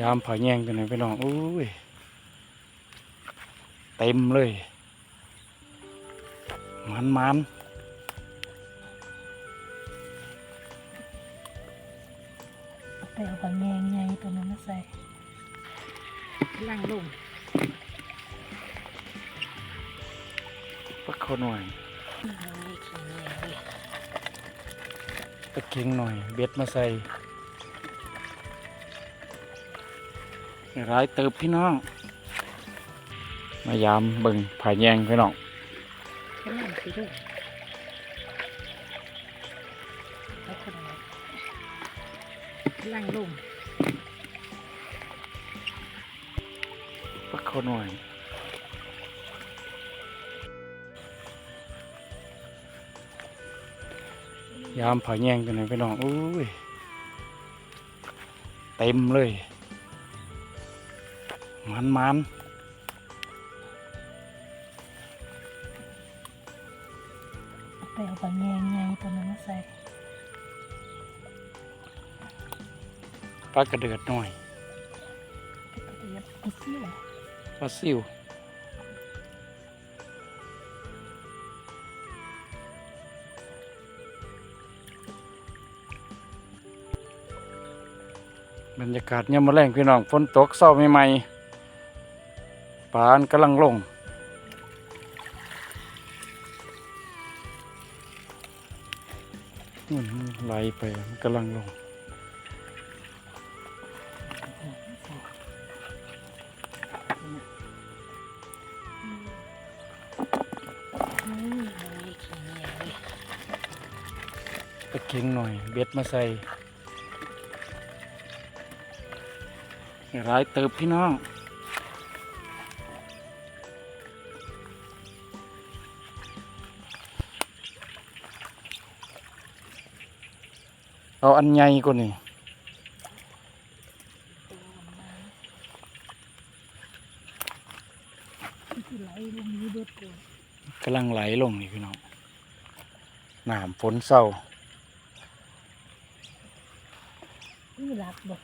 ยามผาแยงกันหน่อยพี่น้องอุ้ยเต็มเลยมันมันไปเอาผักแยงใหญ่ตัวนั้นมาใส่ล่างลงปักเขาหน่อยมันมีขี้แยงเลยตะเกียงหน่อย เบ็ดมาใส่ ร้ายเติบพี่น้อง มายามเบิ่งผายแยงพี่น้องก็นั่งสิลูกแล้วคนอะไรล่างลงปักเขาหน่อยยามผาแยงกันหน่อยพี่น้องอุ้ย เต็มเลย มันมันไปเอาผักแยงใหญ่ตัวนั้นมาใส่ปลากระเดือดหน่อยเดี๋ยวไปเสี่ยวปลาซิวบรรยากาศยามมาแรงพี่น้องฝนตกเศร้าใหม่ๆ ปานกำลังลงอืมไหลไปกำลังลงตะเกียงหน่อย เบ็ดมาใส่ร้ายเติบพี่น้อง เอาอันใหญ่กว่านี้กำลังไหลลงนี่พี่น้องน้ำฝนเศร้านี่รักบอก